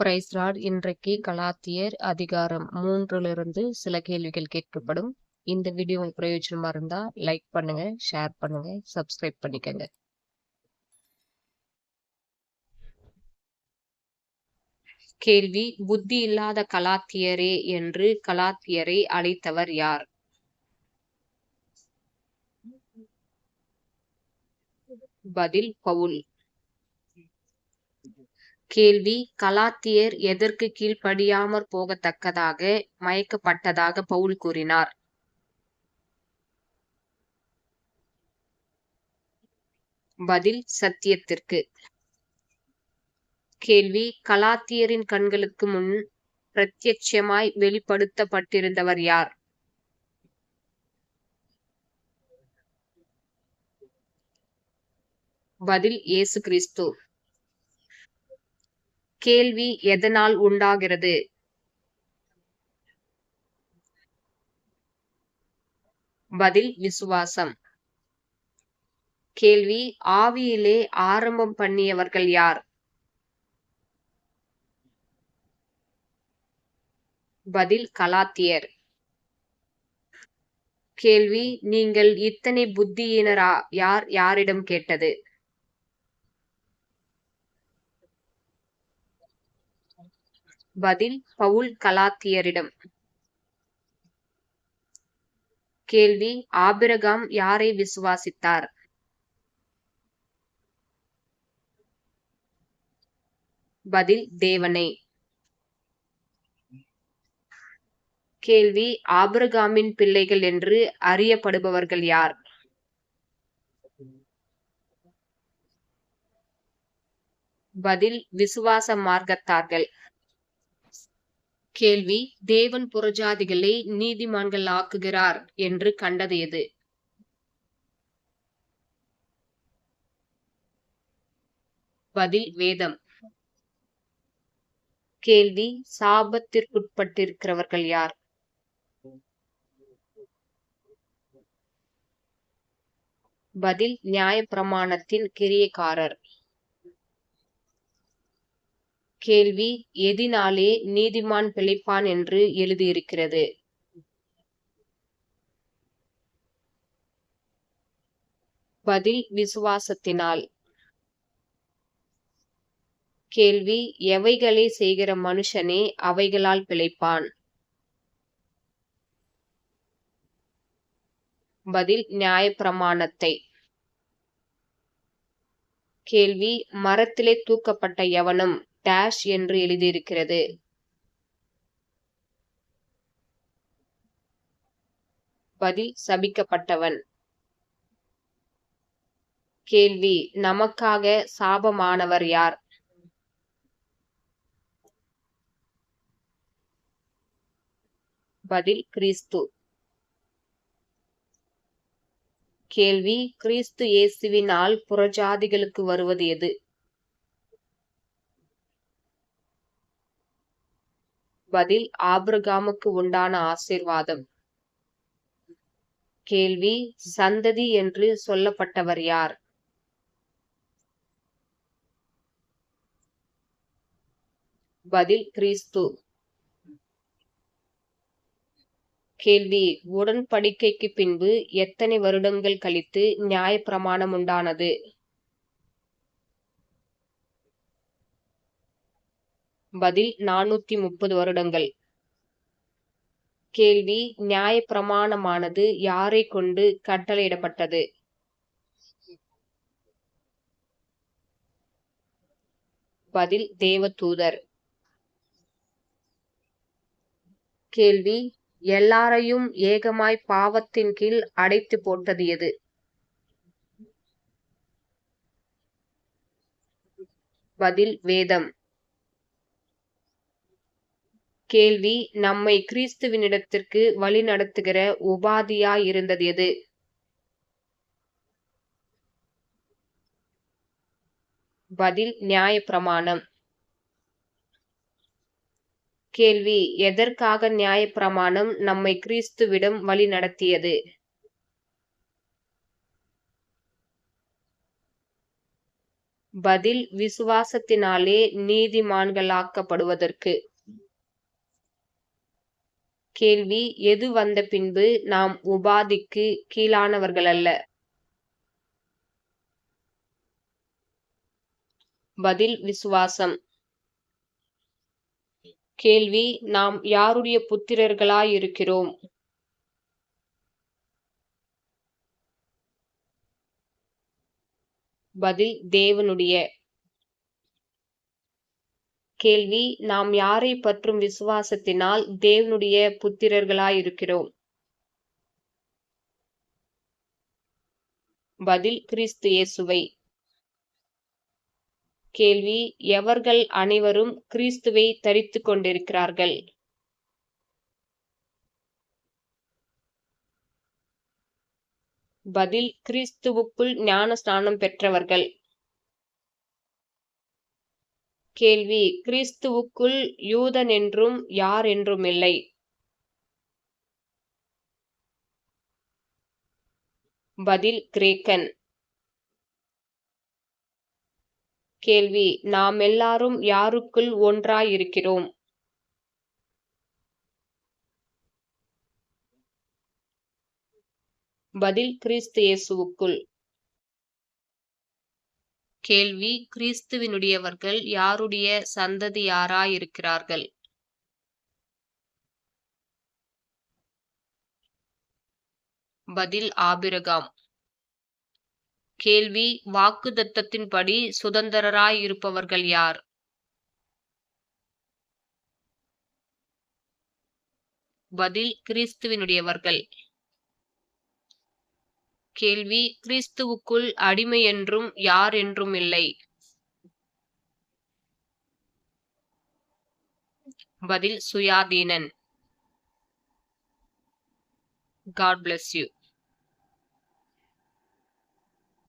Price இன்றைக்கு கலாத்தியர் அதிகாரம் மூன்றிலிருந்து சில கேள்விகள் கேட்கப்படும். இந்த வீடியோ உங்களுக்கு பிரயோஜனமா இருந்தா லைக் பண்ணுங்க ஷேர் பண்ணுங்க சப்ஸ்கிரைப் பண்ணிக்கங்க. கேள்வி புத்தி இல்லாத கலாத்தியரே என்று கலாத்தியரை அழைத்தவர் யார்? பதில் பவுல். கேள்வி. கலாத்தியர் எதற்கு கீழ்ப்படியாமற் போகத்தக்கதாக மயக்கப்பட்டதாக பவுல் கூறினார். பதில் சத்தியத்திற்கு. கேள்வி. கலாத்தியரின் கண்களுக்கு முன் பிரத்யட்சமாய் வெளிப்படுத்தப்பட்டிருந்தவர் யார்? பதில் இயேசு கிறிஸ்து. கேள்வி எதனால் உண்டாகிறது? பதில் விசுவாசம். கேள்வி ஆவியிலே ஆரம்பம் பண்ணியவர்கள் யார்? பதில் கலாத்தியர். கேள்வி நீங்கள் இத்தனை புத்தியினரா யார் யாரிடம் கேட்டது? பதில் பவுல் கலாத்தியரிடம். கேள்வி ஆபிரகாம் யாரை விசுவாசித்தார்? பதில் தேவனை. கேள்வி ஆபிரகாமின் பிள்ளைகள் என்று அறியப்படுபவர்கள் யார்? பதில் விசுவாச மார்க்கத்தார்கள். கேள்வி தேவன் புறஜாதிகளை நீதிமான்கள் ஆக்குகிறார் என்று கண்டது எது? பதில் வேதம். கேள்வி சாபத்திற்குட்பட்டிருக்கிறவர்கள் யார்? பதில் நியாயப்பிரமாணத்தின் கிரியக்காரர். கேள்வி எதினாலே நீதிமான் பிழைப்பான் என்று எழுதியிருக்கிறது. பதில் விசுவாசத்தினால். கேள்வி எவைகளை செய்கிற மனுஷனே அவைகளால் பிழைப்பான்? பதில் நியாயப்பிரமாணத்தை. கேள்வி மரத்திலே தூக்கப்பட்ட எவனும் டேஷ் என்று எழுதியிருக்கிறது. பதில் சபிக்கப்பட்டவன். கேள்வி நமக்காக சாபமானவர் யார்? பதில் கிறிஸ்து. கேள்வி கிறிஸ்து இயேசுவினால் புறஜாதிகளுக்கு வருவது எது? பதில் ஆபிரகாமுக்கு உண்டான ஆசிர்வாதம். கேள்வி சந்ததி என்று சொல்லப்பட்டவர் யார்? பதில் கிறிஸ்து. கேள்வி உடன்படிக்கைக்கு பின்பு எத்தனை வருடங்கள் கழித்து நியாயப்பிரமாணம் உண்டானது? பதில் நானூத்தி முப்பது வருடங்கள். கேள்வி நியாயப்பிரமாணமானது யாரை கொண்டு கட்டளையிடப்பட்டது? பதில் தேவதூதர். கேள்வி எல்லாரையும் ஏகமாய் பாவத்தின் கீழ் அடைத்து போட்டது எது? பதில் வேதம். கேள்வி நம்மை கிறிஸ்துவினிடத்திற்கு வழி நடத்துகிற உபாதியா இருந்தது எது? பதில் நியாயப்பிரமாணம். கேள்வி எதற்காக நியாயப்பிரமாணம் நம்மை கிறிஸ்துவிடம் வழி நடத்தியது? பதில் விசுவாசத்தினாலே நீதிமான்களாக்கப்படுவதற்கு. கேள்வி எது வந்த பின்பு நாம் உபாதிக்கு கீழானவர்கள் அல்ல? பதில் விசுவாசம். கேள்வி நாம் யாருடைய புத்திரர்களாயிருக்கிறோம்? பதில் தேவனுடைய. கேள்வி நாம் யாரை பற்றும் விசுவாசத்தினால் தேவனுடைய புத்திரர்களாயிருக்கிறோம்? பதில் கிறிஸ்து இயேசுவை. கேள்வி எவர்கள் அனைவரும் கிறிஸ்துவை தரித்துக் கொண்டிருக்கிறார்கள்? பதில் கிறிஸ்துவுக்குள் ஞான ஸ்நானம் பெற்றவர்கள். கேள்வி. கிறிஸ்துவுக்குள் யூதன் என்றும் யார் என்றும் இல்லை பதில் கிரேக்கன். கேள்வி. நாம் எல்லாரும் யாருக்குள் ஒன்றாயிருக்கிறோம்? பதில் கிறிஸ்து இயேசுவுக்குள். கேள்வி. கிறிஸ்துவினுடையவர்கள் யாருடைய சந்ததியாராயிருக்கிறார்கள்? பதில் ஆபிரகாம். கேள்வி. வாக்குதத்தத்தின்படி சுதந்திரராயிருப்பவர்கள் யார்? பதில். கிறிஸ்துவினுடையவர்கள். கேள்வி கிறிஸ்துவுக்குள் அடிமை என்றும் யார் என்றும் இல்லை. பதில் சுயாதீனன். God bless you